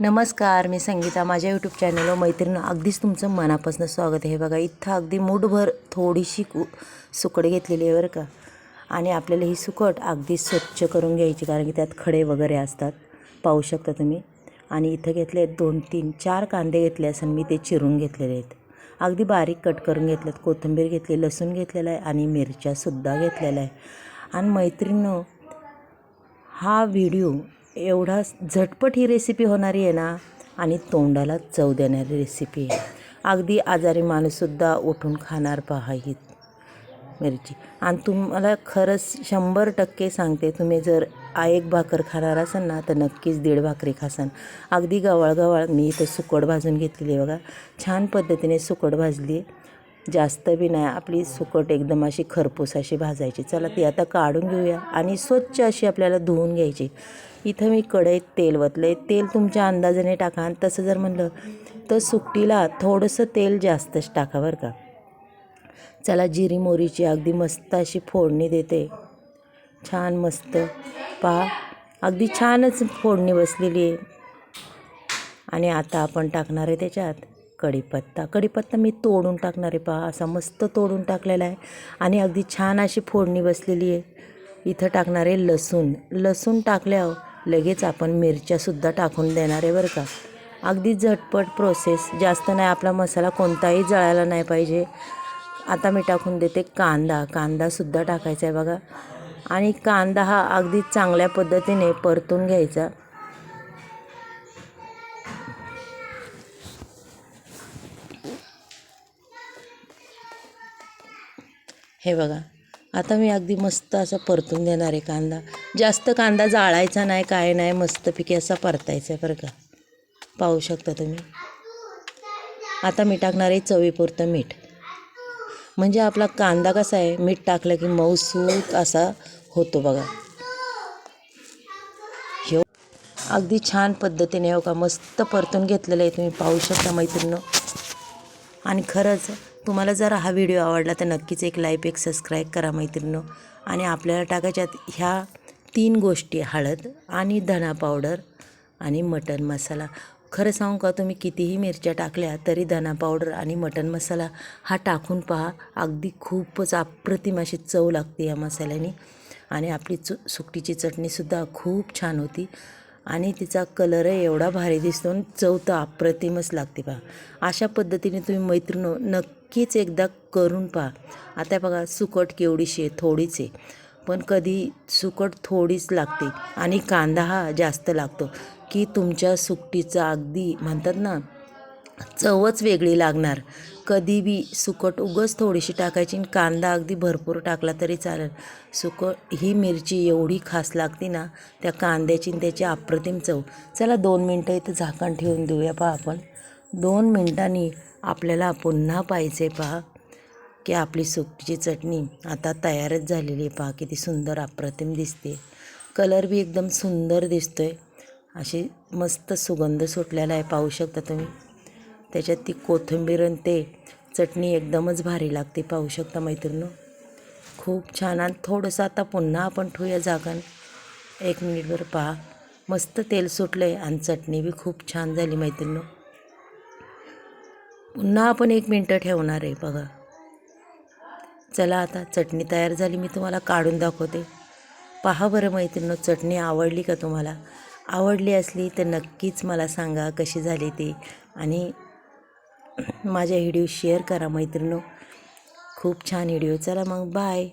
नमस्कार मी संगीता. माझ्या यूट्यूब चॅनलवर मैत्रिणी. अगदीच तुमचं मनापासून स्वागत आहे. बघा इथं अगदी मूठभर थोडीशी कु सुकड घेतलेली आहे बरं का. आणि आपल्याला ही सुकट अगदी स्वच्छ करून घ्यायची कारण की त्यात खडे वगैरे असतात. पाहू शकता तुम्ही. आणि इथं घेतले आहेत दोन तीन चार कांदे घेतले असं मी ते चिरून घेतलेले आहेत. अगदी बारीक कट करून घेतलेत. कोथिंबीर घेतली लसूण घेतलेला आहे आणि मिरच्यासुद्धा घेतलेल्या आहे आणि मैत्रिणीनं हा व्हिडिओ एवढा झटपट ही रेसिपी होणारी आहे ना आणि तोंडाला चव देणारी रेसिपी आहे. अगदी आजारी माणूससुद्धा उठून खाणार पहा ही मिरची. आणि तुम्हाला खरंच शंभर टक्के सांगते तुम्ही जर आ एक भाकर खाणार असाल ना तर नक्कीच दीड भाकरी खासान. अगदी गवाळ गवाळ मी इथं सुकट भाजून घेतलेली आहे बघा. छान पद्धतीने सुकट भाजली जास्त बी नाही आपली सुकट एकदम अशी खरपूस अशी भाजायची. चला ती आता काढून घेऊया आणि स्वच्छ अशी आपल्याला धुवून घ्यायची. इथं मी कढईत तेल वतलं आहे तेल तुमच्या अंदाजाने टाका आणि तसं जर म्हणलं तर सुकटीला थोडंसं तेल जास्तच टाका बरं का. चला जिरी मोरीची अगदी मस्त अशी फोडणी देते. छान मस्त. पहा अगदी छानच फोडणी बसलेली आहे. आणि आता आपण टाकणार आहे त्याच्यात कढीपत्ता. कढीपत्ता मी तोडून टाकणार आहे पहा असा मस्त तोडून टाकलेला आहे. आणि अगदी छान अशी फोडणी बसलेली आहे. इथं टाकणार आहे लसूण. लसूण टाकल्यावर लगेच आपण मिरच्यासुद्धा टाकून देणार आहे बरं का. अगदी झटपट प्रोसेस जास्त नाही आपला मसाला कोणताही जळायला नाही पाहिजे. आता मी टाकून देते कांदा. कांदासुद्धा टाकायचा आहे बघा. आणि कांदा हा अगदी चांगल्या पद्धतीने परतून घ्यायचा. हे बघा आता मी अगदी मस्त असा परतून देणार आहे कांदा. जास्त कांदा जाळायचा नाही काय नाही मस्तपैकी असा परतायचा आहे बरं का. पाहू शकता तुम्ही. आता मी टाकणार आहे चवीपुरतं मीठ. म्हणजे आपला कांदा कसा आहे मीठ टाकलं की मऊसूत असा होतो बघा. हे अगदी छान पद्धतीने हो का मस्त परतून घेतलेलं आहे तुम्ही पाहू शकता मैत्रिणी आणि खरंच तुम्हाला जर हा व्हिडिओ आवडला तर नक्कीच एक लाईक एक सबस्क्राईब करा मैत्रिणी आणि आपल्याला टाकायच्यात ह्या तीन गोष्टी हळद आणि धणा पावडर आणि मटन मसाला. खरं सांगू का तुम्ही कितीही मिरच्या टाकल्या तरी धना पावडर आणि मटन मसाला हा टाकून पहा. अगदी खूपच अप्रतिम अशी चव लागते या मसाल्याने. आणि आपली चु सुकटीची चटणीसुद्धा खूप छान होती. आणि तिचा कलरही एवढा भारी दिसतो आणि चव तर अप्रतिमच लागते पहा. अशा पद्धतीने तुम्ही मैत्रिणी नक्कीच एकदा करून पहा. आता बघा सुकट केवढीशी आहे थोडीच आहे. पण कधी सुकट थोडीच लागते आणि कांदा हा जास्त लागतो. की तुमच्या सुकटीचा अगदी म्हणतात ना चवच वेगळी लागणार. कधी बी सुकट उगच थोडीशी टाकायची आणि कांदा अगदी भरपूर टाकला तरी चालेल. सुकट ही मिरची एवढी खास लागते ना त्या कांद्याची आणि त्याची अप्रतिम चव. चला दोन मिनटं इथं झाकण ठेवून देऊया पहा आपण. दोन मिनटांनी आपल्याला पुन्हा पाहिजे पहा की आपली सुकटीची चटणी आता तयारच झालेली आहे पहा किती सुंदर अप्रतिम दिसते. कलर बी एकदम सुंदर दिसतो आहे अशी मस्त सुगंध सुटलेला आहे पाहू शकता तुम्ही. त्याच्यात ती कोथिंबीर आणि ते चटणी एकदमच भारी लागते पाहू शकता मैत्रिणी खूप छान आणि थोडंसं आता पुन्हा आपण ठेवूया झाकण एक मिनिटभर पहा. मस्त तेल सुटलं आहे आणि चटणी बी खूप छान झाली मैत्रिणी पुन्हा आपण एक मिनटं ठेवणार आहे बघा. चला आता चटणी तयार झाली मी तुम्हाला काढून दाखवते. पहा बरं मैत्रिणी चटणी आवडली का तुम्हाला? आवडली असली तर नक्कीच मला सांगा कशी झाली ती. आणि माझ्या व्हिडिओ शेअर करा मैत्रिणी खूप छान व्हिडिओ. चला मग बाय.